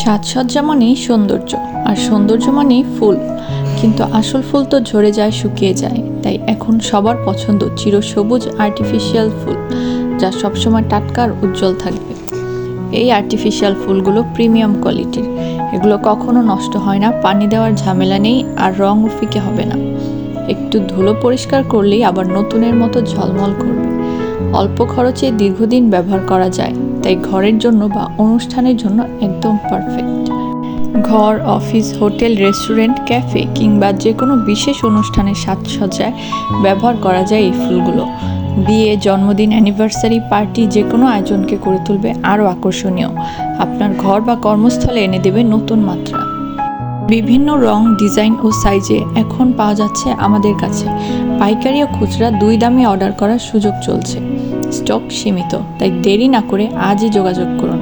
সাজসজ্জা মানেই সৌন্দর্য, আর সৌন্দর্য মানেই ফুল। কিন্তু আসল ফুল তো ঝরে যায়, শুকিয়ে যায়। তাই এখন সবার পছন্দ চিরসবুজ আর্টিফিশিয়াল ফুল, যা সবসময় টাটকার উজ্জ্বল থাকবে। এই আর্টিফিশিয়াল ফুলগুলো প্রিমিয়াম কোয়ালিটির এগুলো কখনো নষ্ট হয় না, পানি দেওয়ার ঝামেলা নেই, আর রঙও ফিকে হবে না। একটু ধুলো পরিষ্কার করলেই আবার নতুনের মতো ঝলমল করবে। অল্প খরচে দীর্ঘদিন ব্যবহার করা যায়। তাই ঘরের জন্য বা অনুষ্ঠানের জন্য একদম পারফেক্ট ঘর অফিস হোটেল রেস্টুরেন্ট ক্যাফে কিংবা যে কোনো বিশেষ অনুষ্ঠানের সাজসজ্জায় ব্যবহার করা যায় এই ফুলগুলো। বিয়ে, জন্মদিন অ্যানিভার্সারি পার্টি যে কোনো আয়োজনকে করে তুলবে আরও আকর্ষণীয়। আপনার ঘর বা কর্মস্থলে এনে দেবে নতুন মাত্রা। বিভিন্ন রং, ডিজাইন ও সাইজে এখন পাওয়া যাচ্ছে আমাদের কাছে। পাইকারি ও খুচরা দুই দামে অর্ডার করার সুযোগ চলছে। স্টক সীমিত তাই দেরি না করে আজই যোগাযোগ করুন।